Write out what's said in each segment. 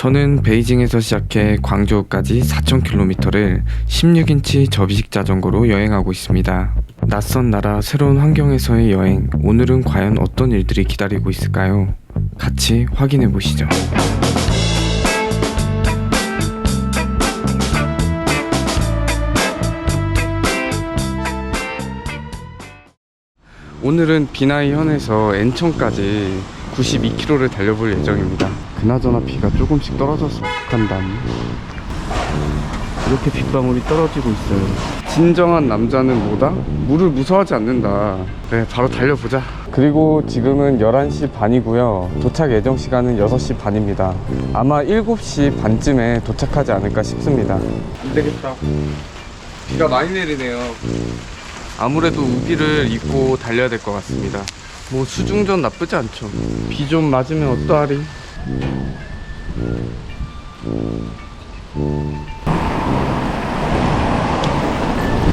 저는 베이징에서 시작해 광저우까지 4,000km를 16인치 접이식 자전거로 여행하고 있습니다. 낯선 나라, 새로운 환경에서의 여행, 오늘은 과연 어떤 일들이 기다리고 있을까요? 같이 확인해 보시죠. 오늘은 비나이 현에서 엔천까지 92km를 달려볼 예정입니다. 그나저나 비가 조금씩 떨어져서 어떡한담. 이렇게 빗방울이 떨어지고 있어요. 진정한 남자는 뭐다? 물을 무서워하지 않는다. 네, 바로 달려보자. 그리고 지금은 11시 반이고요. 도착 예정 시간은 6시 반입니다. 아마 7시 반쯤에 도착하지 않을까 싶습니다. 안 되겠다. 비가 많이 내리네요. 아무래도 우비를 입고 달려야 될 것 같습니다. 뭐 수중전 나쁘지 않죠. 비 좀 맞으면 어떠하리?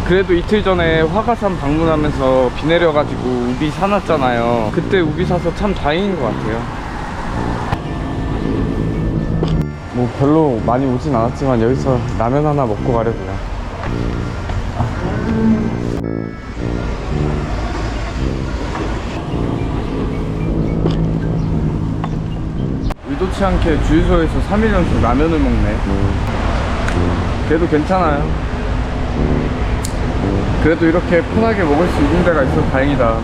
그래도 이틀 전에 화가산 방문하면서 비 내려가지고 우비 사놨잖아요. 그때 우비 사서 참 다행인 것 같아요. 뭐 별로 많이 오진 않았지만 여기서 라면 하나 먹고 가려고요. 의도치 않게 주유소에서 3일 연속 라면을 먹네. 그래도 괜찮아요. 그래도 이렇게 편하게 먹을 수 있는 데가 있어서 다행이다.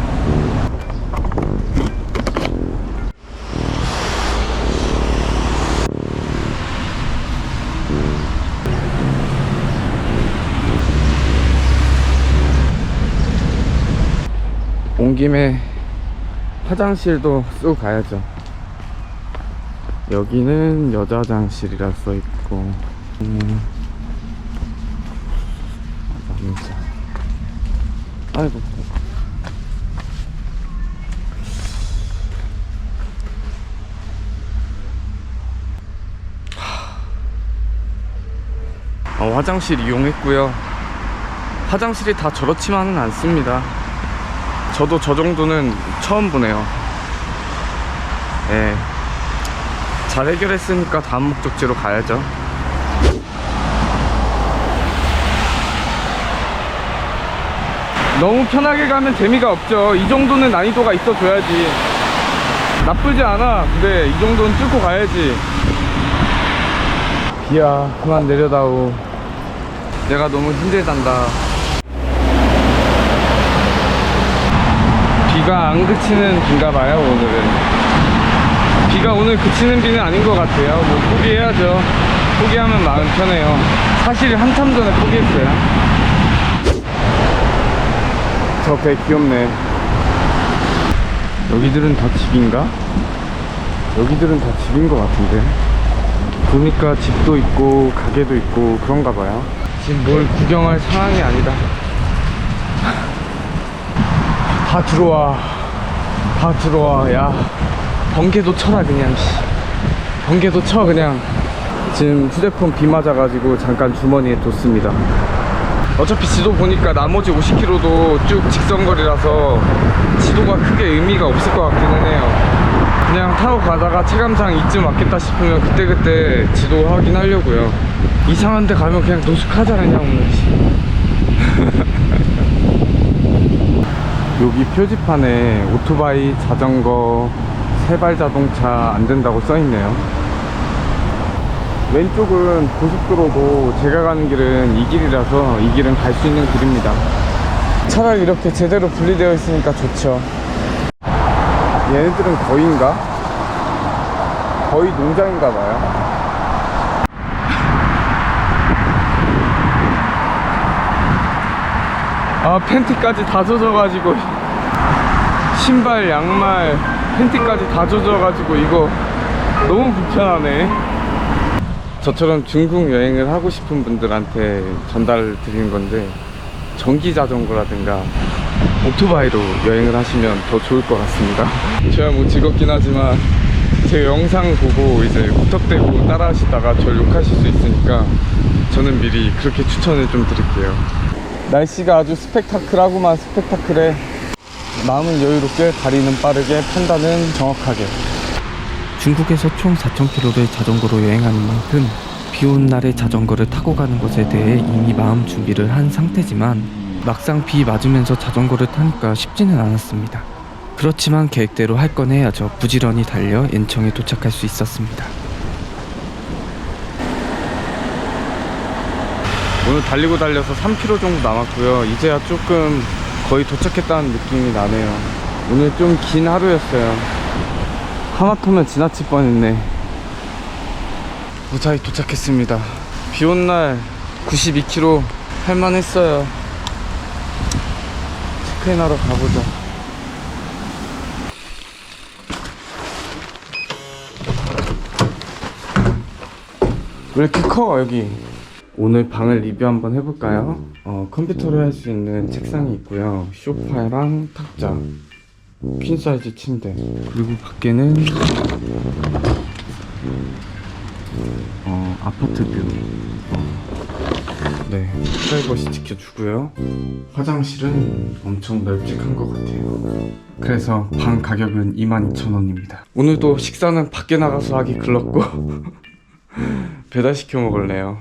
온 김에 화장실도 쓰고 가야죠. 여기는 여자 화장실이라 써 있고, 음, 남자. 아이고. 어, 화장실 이용했고요. 화장실이 다 저렇지만은 않습니다. 저도 저 정도는 처음 보네요. 예. 잘 해결했으니까 다음 목적지로 가야죠. 너무 편하게 가면 재미가 없죠. 이 정도는 난이도가 있어 줘야지. 나쁘지 않아. 근데 이 정도는 뚫고 가야지. 비야, 그만 내려다오. 내가 너무 힘들단다. 비가 안 그치는 비인가 봐요, 오늘은. 비가 오늘 그치는 비는 아닌 것 같아요. 뭐 포기해야죠. 포기하면 마음 편해요. 사실 한참 전에 포기했어요. 저 배 귀엽네. 여기들은 다 집인가? 여기들은 다 집인 것 같은데. 보니까 집도 있고 가게도 있고 그런가 봐요. 지금 뭘 구경할 상황이 아니다. 다 들어와. 다 들어와. 야. 번개도 쳐라 그냥. 씨. 번개도 쳐 그냥. 지금 휴대폰 비 맞아가지고 잠깐 주머니에 뒀습니다. 어차피 지도 보니까 나머지 50km도 쭉 직선거리라서 지도가 크게 의미가 없을 것 같기는 해요. 그냥 타고 가다가 체감상 이쯤 왔겠다 싶으면 그때그때 지도 확인하려고요. 이상한 데 가면 그냥 노숙하자 그냥. 여기 표지판에 오토바이, 자전거, 세발 자동차 안 된다고 써 있네요. 왼쪽은 고속도로고 제가 가는 길은 이 길이라서 이 길은 갈 수 있는 길입니다. 차라리 이렇게 제대로 분리되어 있으니까 좋죠. 얘네들은 거인가? 거의 농장인가 봐요. 아 팬티까지 다 젖어가지고 신발, 양말, 팬티까지 다 젖어가지고 이거 너무 불편하네. 저처럼 중국 여행을 하고 싶은 분들한테 전달 드리는 건데 전기 자전거라든가 오토바이로 여행을 하시면 더 좋을 것 같습니다. 저야 뭐 즐겁긴 하지만 제 영상 보고 이제 무턱대고 따라 하시다가 절 욕하실 수 있으니까 저는 미리 그렇게 추천을 좀 드릴게요. 날씨가 아주 스펙타클하고만 스펙타클해. 마음은 여유롭게 다리는 빠르게 판단은 정확하게. 중국에서 총 4,000km를 자전거로 여행하는 만큼 비 오는 날에 자전거를 타고 가는 것에 대해 이미 마음 준비를 한 상태지만 막상 비 맞으면서 자전거를 타니까 쉽지는 않았습니다. 그렇지만 계획대로 할 건 해야죠. 부지런히 달려 엔청에 도착할 수 있었습니다. 오늘 달리고 달려서 3km 정도 남았고요. 이제야 조금 거의 도착했다는 느낌이 나네요. 오늘 좀 긴 하루였어요. 하마터면 지나칠 뻔했네. 무사히 도착했습니다. 비 온 날 92km 할만했어요. 체크인하러 가보자. 왜 이렇게 커 여기? 오늘 방을 리뷰 한번 해볼까요? 어, 컴퓨터를 할수 있는 책상이 있고요. 소파랑 탁자, 퀸 사이즈 침대. 그리고 밖에는 어, 아파트 뷰. 어, 네, 프라이버시 지켜주고요. 화장실은 엄청 널찍한 것 같아요. 그래서 방 가격은 22,000원입니다. 오늘도 식사는 밖에 나가서 하기 글렀고 배달시켜 먹을래요.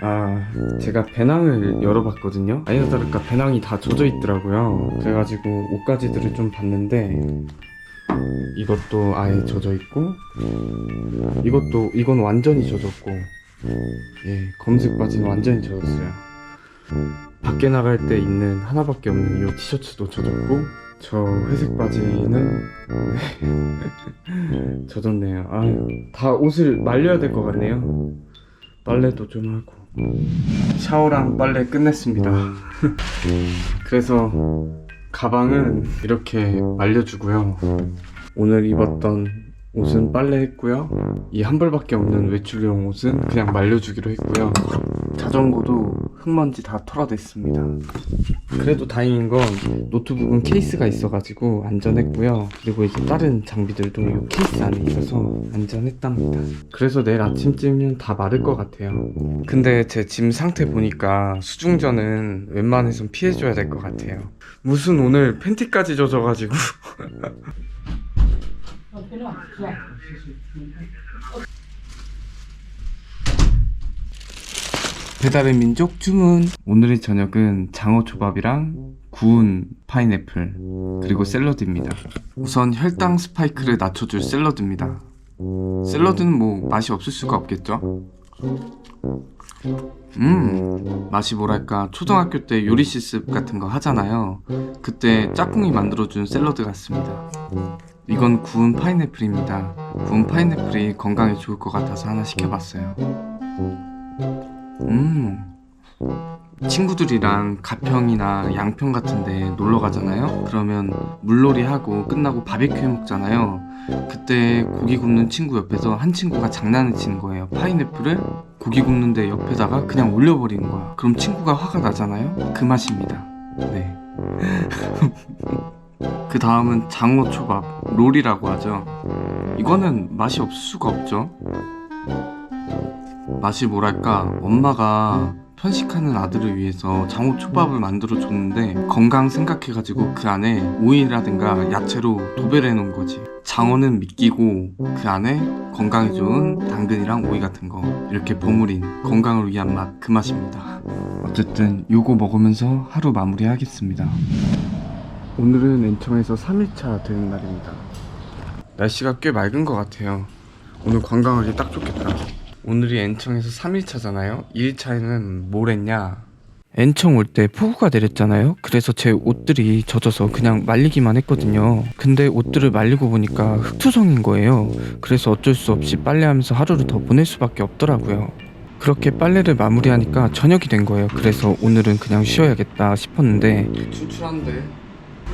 아, 제가 배낭을 열어봤거든요. 아니나 다를까 배낭이 다 젖어 있더라고요. 그래가지고 옷가지들을 좀 봤는데 이것도 아예 젖어 있고 이것도 이건 완전히 젖었고 예 검색 바지는 완전히 젖었어요. 밖에 나갈 때 입는 하나밖에 없는 이 티셔츠도 젖었고 저 회색 바지는 젖었네요. 아유, 다 옷을 말려야 될 것 같네요. 빨래도 좀 하고. 샤워랑 빨래 끝냈습니다. 그래서 가방은 이렇게 말려주고요. 오늘 입었던 옷은 빨래했고요. 이 한 벌밖에 없는 외출용 옷은 그냥 말려주기로 했고요. 자전거도 흙먼지 다 털어냈습니다. 그래도 다행인 건 노트북은 케이스가 있어가지고 안전했고요. 그리고 이제 다른 장비들도 이 케이스 안에 있어서 안전했답니다. 그래서 내일 아침쯤이면 다 마를 것 같아요. 근데 제 짐 상태 보니까 수중전은 웬만해선 피해줘야 될 것 같아요. 무슨 오늘 팬티까지 젖어가지고 배달의 민족 주문 오늘의 저녁은 장어 초밥이랑 구운 파인애플 그리고 샐러드입니다. 우선 혈당 스파이크를 낮춰줄 샐러드입니다. 샐러드는 뭐 맛이 없을 수가 없겠죠? 음 맛이 뭐랄까. 초등학교 때 요리 실습 같은 거 하잖아요. 그때 짝꿍이 만들어준 샐러드 같습니다. 이건 구운 파인애플입니다. 구운 파인애플이 건강에 좋을 것 같아서 하나 시켜봤어요 음. 친구들이랑 가평이나 양평 같은데 놀러 가잖아요. 그러면 물놀이 하고 끝나고 바베큐 해 먹잖아요. 그때 고기 굽는 친구 옆에서 한 친구가 장난을 치는 거예요. 파인애플을 고기 굽는데 옆에다가 그냥 올려버리는 거야. 그럼 친구가 화가 나잖아요. 그 맛입니다. 네. 그 다음은 장어 초밥, 롤이라고 하죠. 이거는 맛이 없을 수가 없죠. 맛이 뭐랄까 엄마가 편식하는 아들을 위해서 장어 초밥을 만들어 줬는데 건강 생각해가지고 그 안에 오이라든가 야채로 도배를 해놓은 거지. 장어는 미끼고 그 안에 건강에 좋은 당근이랑 오이 같은 거 이렇게 버무린 건강을 위한 맛 그 맛입니다. 어쨌든 요거 먹으면서 하루 마무리하겠습니다. 오늘은 엔청에서 3일차 되는 날입니다. 날씨가 꽤 맑은 것 같아요. 오늘 관광하기 딱 좋겠다 오늘이 엔청에서 3일차잖아요. 2일차에는 뭘 했냐? 엔청 올 때 폭우가 내렸잖아요. 그래서 제 옷들이 젖어서 그냥 말리기만 했거든요. 근데 옷들을 말리고 보니까 흙투성인 거예요. 그래서 어쩔 수 없이 빨래하면서 하루를 더 보낼 수밖에 없더라고요. 그렇게 빨래를 마무리하니까 저녁이 된 거예요. 그래서 오늘은 그냥 쉬어야겠다 싶었는데 출출한데.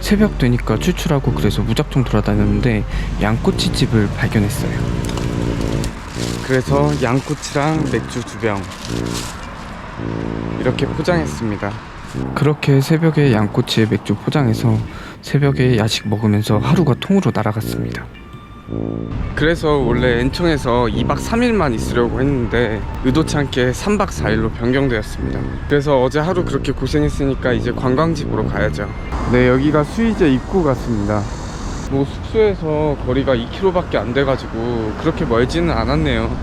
새벽 되니까 출출하고 그래서 무작정 돌아다녔는데 양꼬치집을 발견했어요 그래서 양꼬치랑 맥주 두 병 이렇게 포장했습니다. 그렇게 새벽에 양꼬치에 맥주 포장해서 새벽에 야식 먹으면서 하루가 통으로 날아갔습니다. 그래서 원래 엔청에서 2박 3일만 있으려고 했는데 의도치 않게 3박 4일로 변경되었습니다. 그래서 어제 하루 그렇게 고생했으니까 이제 관광지 보러 가야죠. 네, 여기가 수의제 입구 같습니다. 뭐 숙소에서 거리가 2km밖에 안 돼가지고 그렇게 멀지는 않았네요.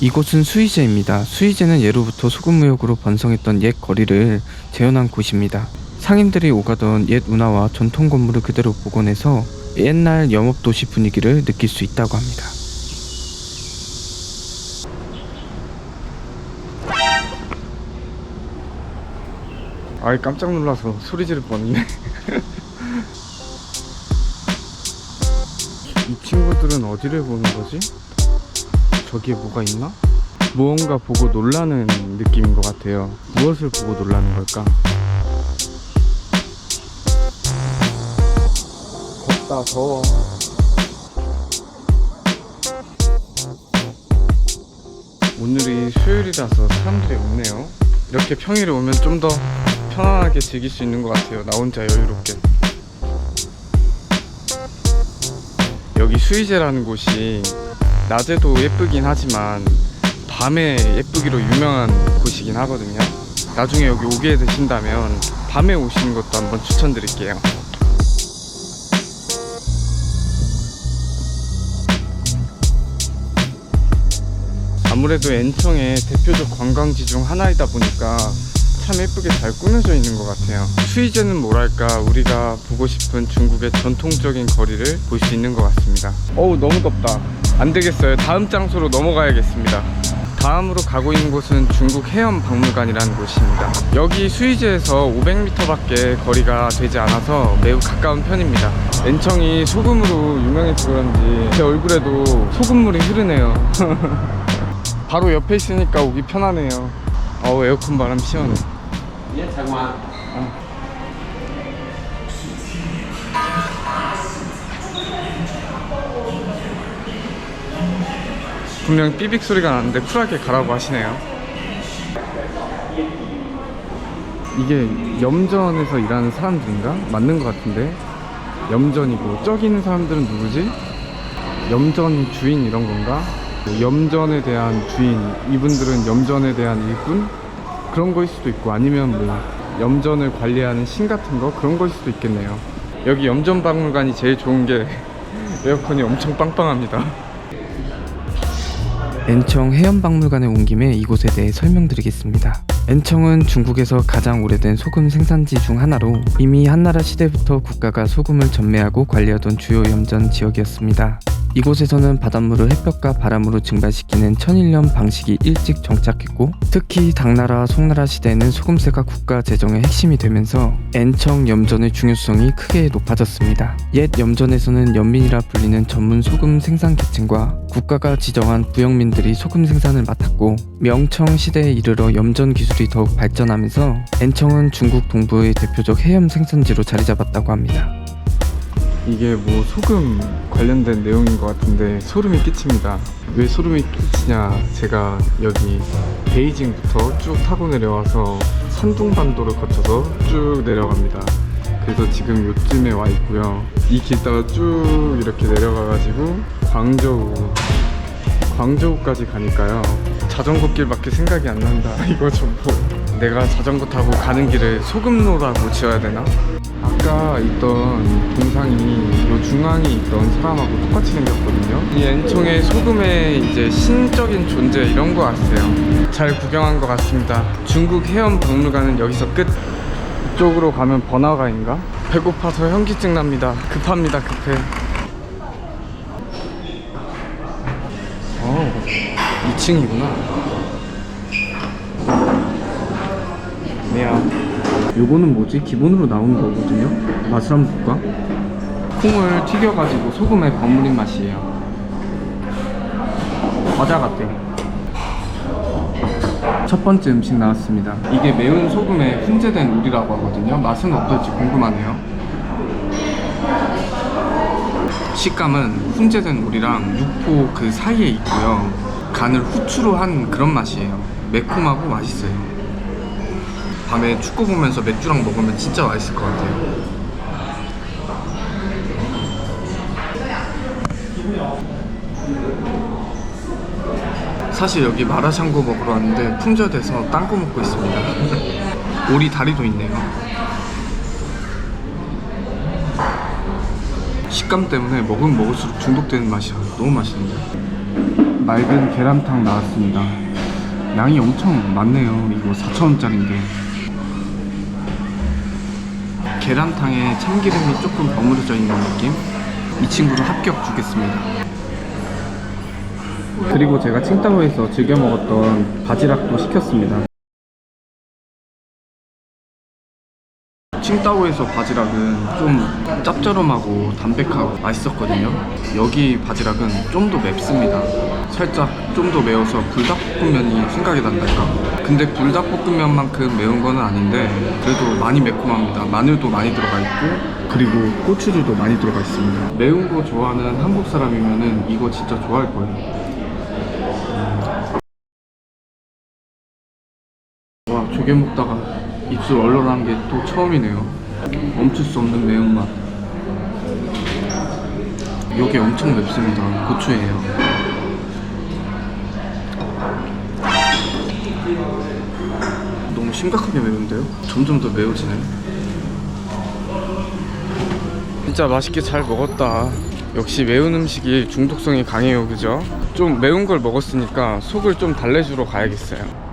이곳은 수의제입니다. 수의제는 예로부터 소금무역으로 번성했던 옛 거리를 재현한 곳입니다. 상인들이 오가던 옛 운하와 전통 건물을 그대로 복원해서 옛날 영업 도시 분위기를 느낄 수 있다고 합니다. 아이 깜짝 놀라서 소리 지를 뻔했네. 이 친구들은 어디를 보는 거지? 저기에 뭐가 있나? 무언가 보고 놀라는 느낌인 것 같아요. 무엇을 보고 놀라는 걸까? 덥다 더워. 오늘이 수요일이라서 사람들이 없네요. 이렇게 평일에 오면 좀 더 편안하게 즐길 수 있는 것 같아요. 나 혼자 여유롭게. 여기 수의제라는 곳이 낮에도 예쁘긴 하지만 밤에 예쁘기로 유명한 곳이긴 하거든요. 나중에 여기 오게 되신다면 밤에 오시는 것도 한번 추천드릴게요. 아무래도 엔청의 대표적 관광지 중 하나이다 보니까 참 예쁘게 잘 꾸며져 있는 것 같아요. 수이제는 뭐랄까 우리가 보고 싶은 중국의 전통적인 거리를 볼 수 있는 것 같습니다. 어우 너무 덥다. 안 되겠어요. 다음 장소로 넘어가야겠습니다. 다음으로 가고 있는 곳은 중국 해연 박물관이라는 곳입니다. 여기 수이제에서 500m밖에 거리가 되지 않아서 매우 가까운 편입니다. 엔청이 소금으로 유명해서 그런지 제 얼굴에도 소금물이 흐르네요. 바로 옆에 있으니까 오기 편하네요. 어우 에어컨 바람 시원해. 분명 삐빅 소리가 나는데 쿨하게 가라고 하시네요. 이게 염전에서 일하는 사람들인가? 맞는 것 같은데 염전이고 저기 있는 사람들은 누구지? 염전 주인 이런 건가? 뭐 염전에 대한 주인 이분들은 염전에 대한 일꾼 그런 거일 수도 있고 아니면 뭐 염전을 관리하는 신 같은 거 그런 거일 수도 있겠네요. 여기 염전 박물관이 제일 좋은 게 에어컨이 엄청 빵빵합니다. 엔청 해연박물관에 온 김에 이곳에 대해 설명드리겠습니다. 엔청은 중국에서 가장 오래된 소금 생산지 중 하나로 이미 한나라 시대부터 국가가 소금을 전매하고 관리하던 주요 염전 지역이었습니다. 이곳에서는 바닷물을 햇볕과 바람으로 증발시키는 천일염 방식이 일찍 정착했고 특히 당나라 송나라 시대에는 소금세가 국가 재정의 핵심이 되면서 엔청 염전의 중요성이 크게 높아졌습니다. 옛 염전에서는 연민이라 불리는 전문 소금 생산 계층과 국가가 지정한 부영민들이 소금 생산을 맡았고 명청 시대에 이르러 염전 기술이 더욱 발전하면서 엔청은 중국 동부의 대표적 해염 생산지로 자리 잡았다고 합니다. 이게 뭐 소금 관련된 내용인 것 같은데 소름이 끼칩니다. 왜 소름이 끼치냐? 제가 여기 베이징부터 쭉 타고 내려와서 산둥반도를 거쳐서 쭉 내려갑니다. 그래서 지금 요쯤에 와 있고요. 이 길다가 쭉 이렇게 내려가가지고 광저우, 광저우까지 가니까요. 자전거 길밖에 생각이 안 난다. 이거 전부 내가 자전거 타고 가는 길을 소금로라고 지어야 되나? 아까 있던 동상이 요 중앙에 있던 사람하고 똑같이 생겼거든요. 이 엔총의 소금의 이제 신적인 존재 이런 거 같아요. 잘 구경한 것 같습니다. 중국 해연 박물관은 여기서 끝. 이쪽으로 가면 번화가인가? 배고파서 현기증 납니다. 급합니다, 급해. 어, 2층이구나. 미안. 요거는 뭐지? 기본으로 나오는 거거든요. 맛을 한번 볼까? 콩을 튀겨가지고 소금에 버무린 맛이에요. 과자 같아. 첫 번째 음식 나왔습니다. 이게 매운 소금에 훈제된 우리라고 하거든요. 맛은 어떨지 궁금하네요. 식감은 훈제된 우리랑 육포 그 사이에 있고요. 간을 후추로 한 그런 맛이에요. 매콤하고 맛있어요. 밤에 축구 보면서 맥주랑 먹으면 진짜 맛있을 것 같아요. 사실 여기 마라샹궈 먹으러 왔는데 품절돼서 딴 거 먹고 있습니다. 오리 다리도 있네요. 식감 때문에 먹으면 먹을수록 중독되는 맛이야. 너무 맛있는데. 맑은 계란탕 나왔습니다. 양이 엄청 많네요. 이거 4,000원짜리인데. 계란탕에 참기름이 조금 버무려져 있는 느낌? 이 친구도 합격 주겠습니다. 그리고 제가 칭따오에서 즐겨 먹었던 바지락도 시켰습니다. 칭따오에서 바지락은 좀 짭조름하고 담백하고 맛있었거든요. 여기 바지락은 좀 더 맵습니다. 살짝 좀 더 매워서 불닭볶음면이 생각이 난달까. 근데 불닭볶음면만큼 매운 거는 아닌데 그래도 많이 매콤합니다. 마늘도 많이 들어가 있고 그리고 고추들도 많이 들어가 있습니다. 매운 거 좋아하는 한국 사람이면은 이거 진짜 좋아할 거예요. 와 조개 먹다가 입술 얼얼한 게 또 처음이네요. 멈출 수 없는 매운맛. 이게 엄청 맵습니다. 고추예요. 너무 심각하게 매운데요? 점점 더 매워지네. 진짜 맛있게 잘 먹었다. 역시 매운 음식이 중독성이 강해요. 그죠? 좀 매운 걸 먹었으니까 속을 좀 달래주러 가야겠어요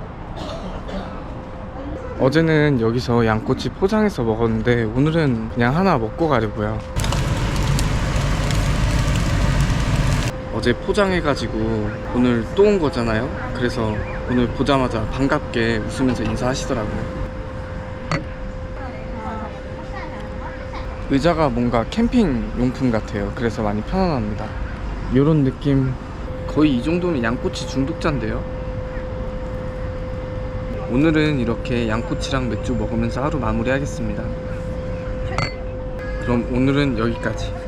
어제는 여기서 양꼬치 포장해서 먹었는데 오늘은 그냥 하나 먹고 가려고요. 어제 포장해가지고 오늘 또 온 거잖아요. 그래서 오늘 보자마자 반갑게 웃으면서 인사하시더라고요. 의자가 뭔가 캠핑 용품 같아요. 그래서 많이 편안합니다. 이런 느낌 거의 이 정도면 양꼬치 중독자인데요. 오늘은 이렇게 양꼬치랑 맥주 먹으면서 하루 마무리하겠습니다. 그럼 오늘은 여기까지.